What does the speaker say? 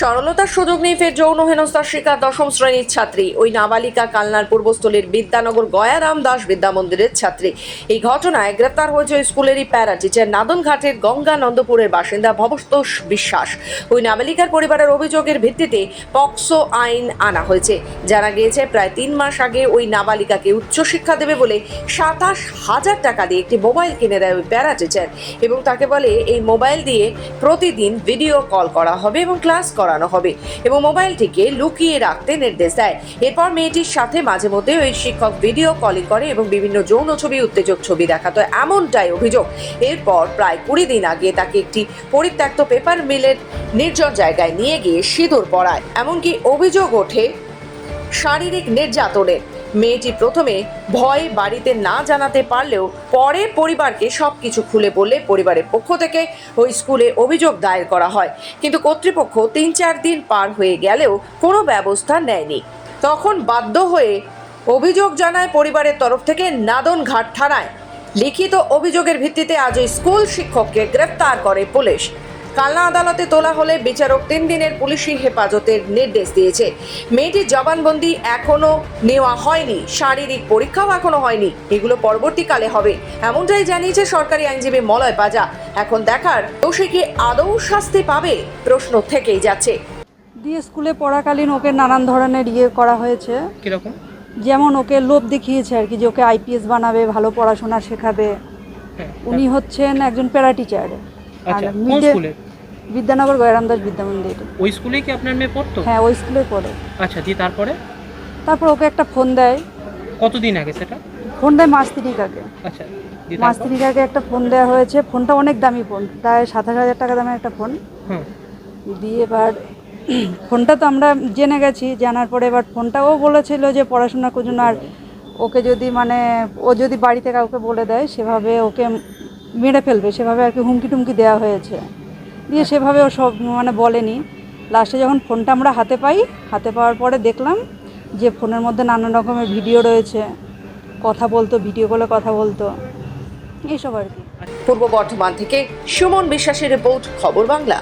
সরলতার সুযোগ নিয়ে ফের যৌন হেনস্থার শিকার দশম শ্রেণির ছাত্রী। ওই নাবালিকা কালনার পূর্বস্থলীর বিদ্যানগর গয়ারাম দাস বিদ্যা মন্দিরের ছাত্রী। এই ঘটনায় গ্রেপ্তার হয়েছে স্কুলেরই প্যারা টিচার নাদনঘাটের গঙ্গানন্দপুরের বাসিন্দা ভবতোষ বিশ্বাস। ওই নাবালিকার পরিবারের অভিযোগের ভিত্তিতে পক্সো আইন আনা হয়েছে। জানা গিয়েছে, প্রায় তিন মাস আগে ওই নাবালিকাকে উচ্চশিক্ষা দেবে বলে সাতাশ হাজার টাকা দিয়ে একটি মোবাইল কিনে দেয় ওই প্যারা টিচার এবং তাকে বলে, এই মোবাইল দিয়ে প্রতিদিন ভিডিও কল করা হবে এবং ক্লাস করানো হবে এবং মোবাইলটিকে লুকিয়ে রাখতে নির্দেশ দেয়। এরপর মেয়েটির সাথে মাঝে মধ্যে ওই শিক্ষক ভিডিও কলিং করে এবং বিভিন্ন যৌন ছবি, উত্তেজক ছবি দেখাতো। এমনটাই অভিযোগ। এরপর প্রায় কুড়ি দিন আগে তাকে একটি পরিত্যক্ত পেপার মিলের নির্জন জায়গায় নিয়ে গিয়ে সিঁদুর পড়ায় এমনকি অভিযোগ ওঠে শারীরিক নির্যাতনের। মেয়েটি প্রথমে ভয় বাড়িতে না জানাতে পারলেও পরে পরিবারকে সবকিছু খুলে বলে পরিবারের পক্ষ থেকে ওই স্কুলে অভিযোগ দায়ের করা হয়। কিন্তু কর্তৃপক্ষ তিন চার দিন পার হয়ে গেলেও কোনো ব্যবস্থা নেয়নি। তখন বাধ্য হয়ে অভিযোগ জানায় পরিবারের তরফ থেকে নাদন ঘাট থানায়। লিখিত অভিযোগের ভিত্তিতে আজ স্কুল শিক্ষককে গ্রেফতার করে পুলিশ। কালনা আদালতে তোলা হলে বিচারক তিন দিনের পুলিশি হেফাজতের নির্দেশ দিয়েছে। মেয়েটির জবানবন্দি এখনও নেওয়া হয়নি। শারীরিক পরীক্ষাও এখনও হয়নি। এগুলো পরবর্তীকালে হবে। এমনটাই জানিয়েছে সরকারি আইনজীবী মলয় পাজা এখন দেখার দোষী কি আদৌ শাস্তি পাবে প্রশ্ন থেকেই যাচ্ছে। দিয়ে স্কুলে পড়াকালীন ওকে নানান ধরনের ইয়ে করা হয়েছে। কীরকম? যেমন ওকে লোভ দেখিয়েছে আর কি যে ওকে আইপিএস বানাবে ভালো পড়াশোনা শেখাবে। হ্যাঁ। উনি হচ্ছেন একজন প্যারা টিচার আচ্ছা কোন স্কুলে? বিদ্যানগর গয়রাম দাস বিদ্যা মন্দির ওই স্কুলেই কি আপনার মেয়ে পড়তো? হ্যাঁ ওই স্কুলে পড়ে। আচ্ছা দিয়ে তারপরে? তারপর ওকে একটা ফোন দেয়। কতদিন আগে সেটা? ফোন দেয় মাস তিরিক আগে। আচ্ছা মাস তিরিক আগে একটা ফোন দেওয়া হয়েছে। ফোনটা অনেক দামি ফোন প্রায় সাতাশ হাজার টাকা দামের একটা ফোন। দিয়ে এবার ফোনটা তো আমরা জেনে গেছি জানার পরে এবার ফোনটাও বলেছিল যে পড়াশোনার জন্য আর ওকে যদি মানে ও যদি বাড়িতে কাউকে বলে দেয় সেভাবে ওকে মেরে ফেলবে, সেভাবে আর কি হুমকি টুমকি দেওয়া হয়েছে। দিয়ে সেভাবে ও সব মানে বলেনি। লাস্টে যখন ফোনটা আমরা হাতে পাই, হাতে পাওয়ার পরে দেখলাম যে ফোনের মধ্যে নানান রকমের ভিডিও রয়েছে, কথা বলতো, ভিডিও কলে কথা বলতো, এইসব আর কি। পূর্ব বর্ধমান থেকে সুমন বিশ্বাসের রিপোর্ট, খবর বাংলা।